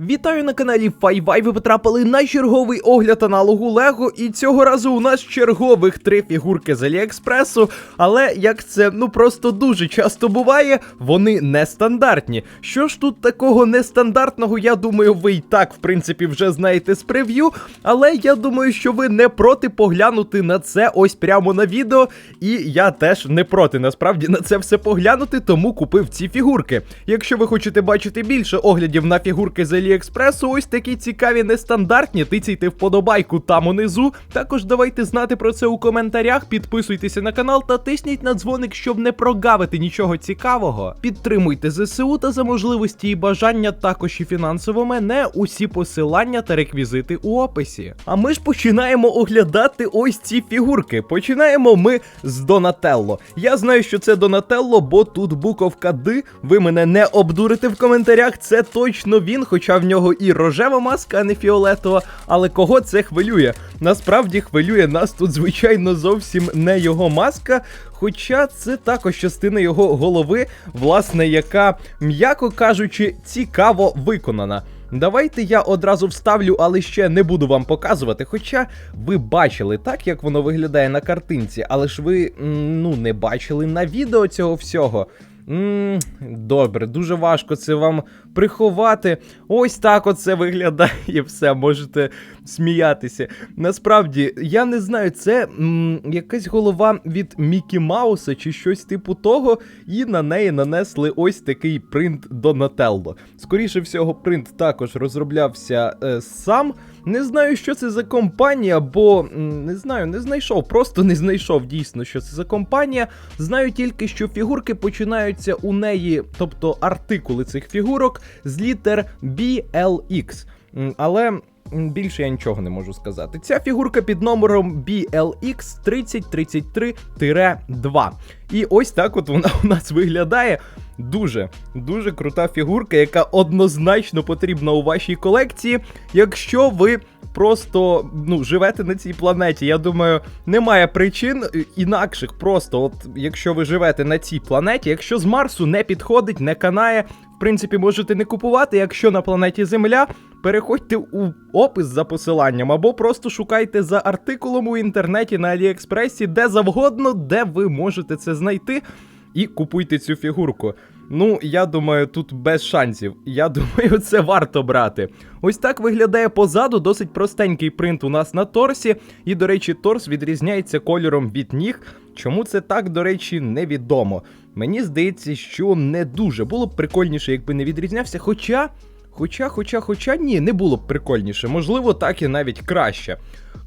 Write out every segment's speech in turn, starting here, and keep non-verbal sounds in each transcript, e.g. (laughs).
Вітаю на каналі Файвай. Ви потрапили на черговий огляд аналогу Лего, і цього разу у нас чергових три фігурки з Аліекспресу. Але як це ну просто дуже часто буває, вони нестандартні. Що ж тут такого нестандартного, я думаю, ви і так, в принципі, вже знаєте з прев'ю. Але я думаю, що ви не проти поглянути на це ось прямо на відео. І я теж не проти насправді на це все поглянути, тому купив ці фігурки. Якщо ви хочете бачити більше оглядів на фігурки з Аліекспресу, ось такі цікаві нестандартні, тицяйте вподобайку там унизу. Також давайте знати про це у коментарях, підписуйтеся на канал та тисніть на дзвоник, щоб не прогавити нічого цікавого. Підтримуйте ЗСУ та за можливості і бажання також і фінансово мене. Усі посилання та реквізити у описі. А ми ж починаємо оглядати ось ці фігурки. Починаємо ми з Донателло. Я знаю, що це Донателло, бо тут буковка Д. Ви мене не обдурите в коментарях. Це точно він, хоча в нього і рожева маска, а не фіолетова. Але кого це хвилює? Насправді хвилює нас тут, звичайно, зовсім не його маска. Хоча це також частина його голови, власне, яка, м'яко кажучи, цікаво виконана. Давайте я одразу вставлю, але ще не буду вам показувати. Хоча ви бачили так, як воно виглядає на картинці, але ж ви ну не бачили на відео цього всього. Добре, дуже важко це вам приховати. Ось так оце виглядає (laughs) все, можете сміятися. Насправді, я не знаю, це якась голова від Мікі Мауса чи щось типу того, і на неї нанесли ось такий принт Донателло. Скоріше всього, принт також розроблявся е, сам. Не знаю, що це за компанія, бо не знаю, не знайшов, просто не знайшов дійсно, що це за компанія. Знаю тільки, що фігурки починаються у неї, тобто артикули цих фігурок, з літер BLX. Але більше я нічого не можу сказати. Ця фігурка під номером BLX 3033-2. І ось так от вона у нас виглядає. Дуже, дуже крута фігурка, яка однозначно потрібна у вашій колекції, якщо ви просто ну, живете на цій планеті. Я думаю, немає причин інакших. Просто, от якщо ви живете на цій планеті, якщо з Марсу не підходить, не канає, в принципі, можете не купувати. Якщо на планеті Земля, переходьте у опис за посиланням, або просто шукайте за артикулом у інтернеті на Аліекспресі, де завгодно, де ви можете це знайти. І купуйте цю фігурку. Ну, я думаю, тут без шансів. Я (laughs) думаю, це варто брати. Ось так виглядає позаду, досить простенький принт у нас на торсі. І, до речі, торс відрізняється кольором від ніг. Чому це так, до речі, невідомо. Мені здається, що не дуже. Було б прикольніше, якби не відрізнявся. Хоча, хоча, хоча, хоча ні, не було б прикольніше. Можливо, так і навіть краще.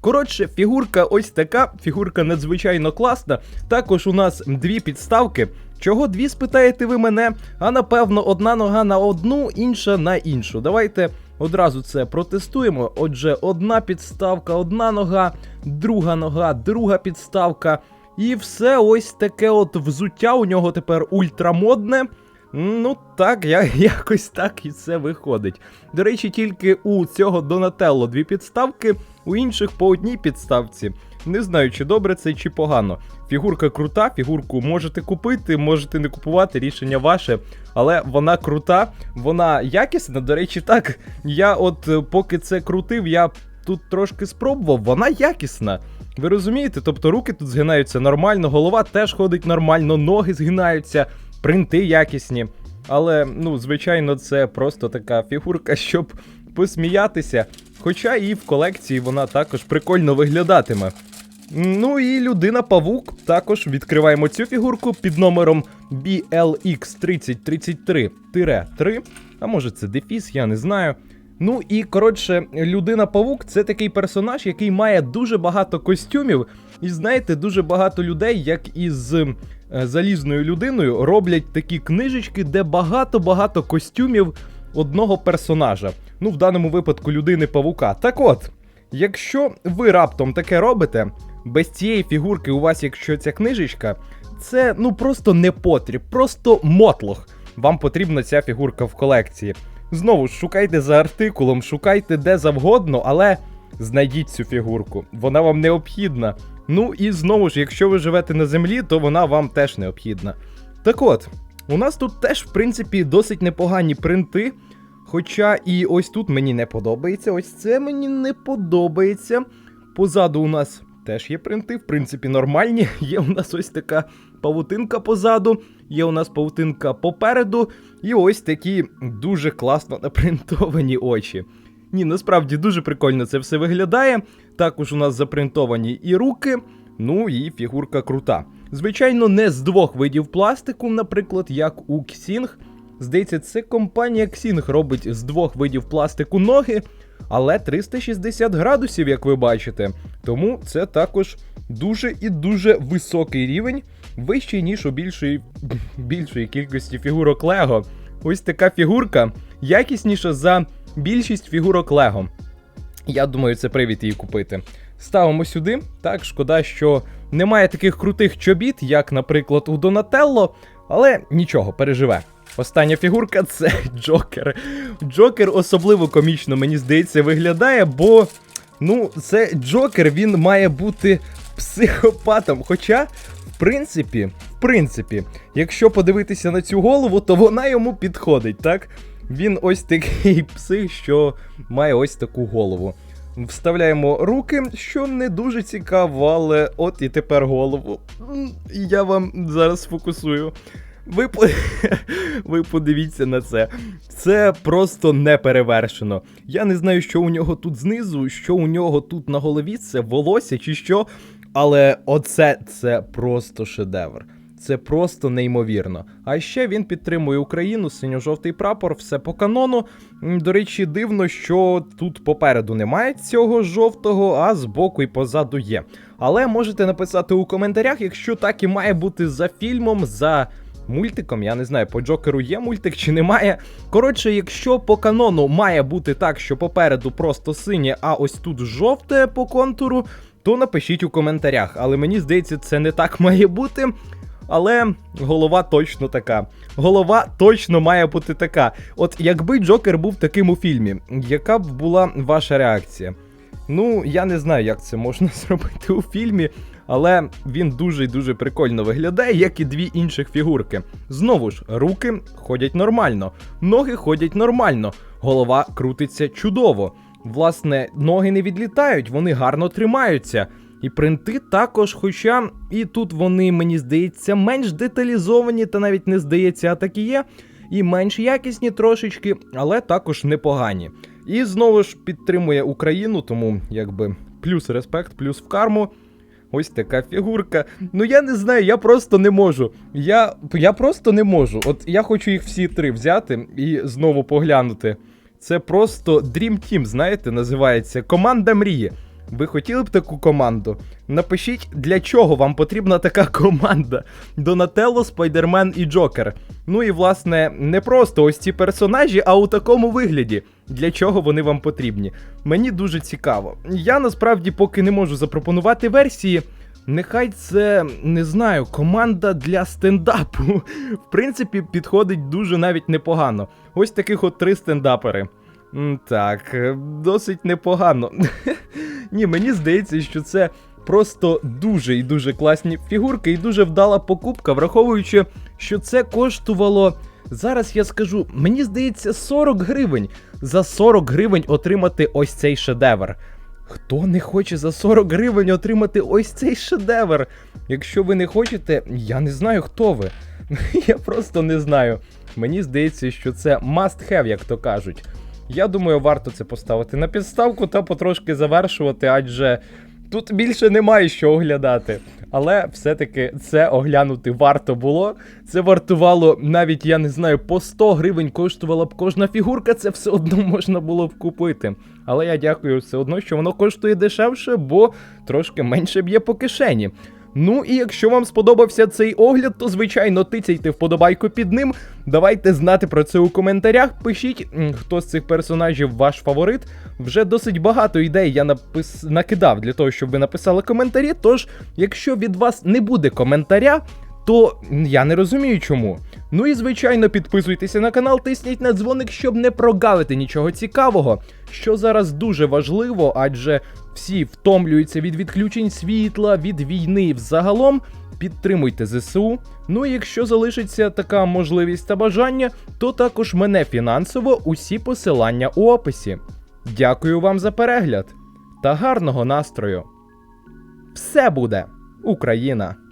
Коротше, фігурка ось така, фігурка надзвичайно класна. Також у нас дві підставки. Чого дві спитаєте ви мене? А напевно, одна нога на одну, інша на іншу. Давайте одразу це протестуємо. Отже, одна підставка, одна нога, друга нога, друга підставка. І все ось таке от взуття у нього тепер ультрамодне. Ну так, я, (laughs) якось так і це виходить. До речі, тільки у цього Донателло дві підставки, у інших по одній підставці. Не знаю, чи добре це, чи погано. Фігурка крута, фігурку можете купити, можете не купувати, рішення ваше. Але вона крута, вона якісна. До речі, так. Я от е, поки це крутив, я тут трошки спробував, вона якісна. Ви розумієте? Тобто руки тут згинаються нормально, голова теж ходить нормально, ноги згинаються, принти якісні. Але, ну, звичайно, це просто така фігурка, щоб посміятися. Хоча і в колекції вона також прикольно виглядатиме. Ну і людина Павук. Також відкриваємо цю фігурку під номером BLX3033-3. А може це дефіс, я не знаю. Ну і коротше, людина Павук це такий персонаж, який має дуже багато костюмів. І знаєте, дуже багато людей, як із залізною людиною, роблять такі книжечки, де багато-багато костюмів одного персонажа. Ну, в даному випадку людини Павука. Так от, якщо ви раптом таке робите, без цієї фігурки у вас, якщо ця книжечка, це ну просто не потріб, просто мотлох. Вам потрібна ця фігурка в колекції. Знову ж шукайте за артикулом, шукайте де завгодно, але знайдіть цю фігурку. Вона вам необхідна. Ну і знову ж, якщо ви живете на землі, то вона вам теж необхідна. Так от, у нас тут теж, в принципі, досить непогані принти. Хоча і ось тут мені не подобається, ось це мені не подобається. Позаду у нас теж є принти, в принципі, нормальні. (laughs) Є у нас ось така павутинка позаду, є у нас павутинка попереду, і ось такі дуже класно (laughs) напринтовані очі. Ні, насправді дуже прикольно це все виглядає. Також у нас запринтовані і руки, ну і фігурка крута. Звичайно, не з двох видів пластику, наприклад, як у Xing. Здається, це компанія Xing робить з двох видів пластику ноги, але 360 градусів, як ви бачите. Тому це також дуже і дуже високий рівень, вищий, ніж у більшої, (laughs) більшої кількості фігурок Лего. Ось така фігурка якісніша за більшість фігурок Лего. Я думаю, це привід її купити. Ставимо сюди. Так, шкода, що немає таких крутих чобіт, як, наприклад, у Донателло, але нічого, переживе. Остання фігурка це (laughs) Джокер. Джокер особливо комічно, мені здається, виглядає, бо ну, це Джокер, він має бути психопатом. Хоча, в принципі, в принципі, якщо подивитися на цю голову, то вона йому підходить, так? Він ось такий (laughs) псих, що має ось таку голову. Вставляємо руки, що не дуже цікаво, але от і тепер голову. Я вам зараз сфокусую. Ви, по... (laughs) Ви подивіться на це. Це просто неперевершено. Я не знаю, що у нього тут знизу, що у нього тут на голові, це волосся чи що. Але оце це просто шедевр. Це просто неймовірно. А ще він підтримує Україну, синьо-жовтий прапор, все по канону. До речі, дивно, що тут попереду немає цього жовтого, а збоку і позаду є. Але можете написати у коментарях, якщо так і має бути за фільмом, за мультиком. Я не знаю, по Джокеру є мультик чи немає. Коротше, якщо по канону має бути так, що попереду просто синє, а ось тут жовте по контуру, то напишіть у коментарях. Але мені здається, це не так має бути. Але голова точно така. Голова точно має бути така. От якби Джокер був таким у фільмі, яка б була ваша реакція? Ну, я не знаю, як це можна (laughs) зробити у фільмі, але він дуже і дуже прикольно виглядає, як і дві інших фігурки. Знову ж, руки ходять нормально, ноги ходять нормально, голова крутиться чудово. Власне, ноги не відлітають, вони гарно тримаються. І принти також, хоча і тут вони, мені здається, менш деталізовані, та навіть не здається, а так і є, і менш якісні трошечки, але також непогані. І знову ж підтримує Україну, тому якби плюс респект, плюс в карму. Ось така фігурка. Ну я не знаю, я просто не можу. Я, я просто не можу. От я хочу їх всі три взяти і знову поглянути. Це просто Dream Team, знаєте, називається Команда мрії. Ви хотіли б таку команду? Напишіть, для чого вам потрібна така команда: Донателло, Спайдермен і Джокер. Ну і власне, не просто ось ці персонажі, а у такому вигляді. Для чого вони вам потрібні? Мені дуже цікаво. Я насправді поки не можу запропонувати версії. Нехай це не знаю, команда для стендапу. (laughs) В принципі, підходить дуже навіть непогано. Ось таких от три стендапери. Так, е, досить непогано. (laughs) Ні, мені здається, що це просто дуже і дуже класні фігурки і дуже вдала покупка, враховуючи, що це коштувало. Зараз я скажу, мені здається, 40 гривень. За 40 гривень отримати ось цей шедевр. Хто не хоче за 40 гривень отримати ось цей шедевр? Якщо ви не хочете, я не знаю, хто ви. (laughs) Я просто не знаю. Мені здається, що це must have, як то кажуть. Я думаю, варто це поставити на підставку та потрошки завершувати, адже тут більше немає що оглядати. Але все-таки це оглянути варто було. Це вартувало навіть, я не знаю, по 100 гривень коштувала б кожна фігурка, це все одно можна було б купити. Але я дякую все одно, що воно коштує дешевше, бо трошки менше б'є по кишені. Ну і якщо вам сподобався цей огляд, то звичайно тицяйте вподобайку під ним. Давайте знати про це у коментарях. Пишіть, хто з цих персонажів ваш фаворит. Вже досить багато ідей я напис... накидав для того, щоб ви написали коментарі. Тож, якщо від вас не буде коментаря, то я не розумію чому. Ну і звичайно, підписуйтеся на канал, тисніть на дзвоник, щоб не прогавити нічого цікавого, що зараз дуже важливо, адже всі втомлюються від відключень світла, від війни взагалом. підтримуйте ЗСУ. Ну і якщо залишиться така можливість та бажання, то також мене фінансово усі посилання у описі. Дякую вам за перегляд та гарного настрою! Все буде Україна!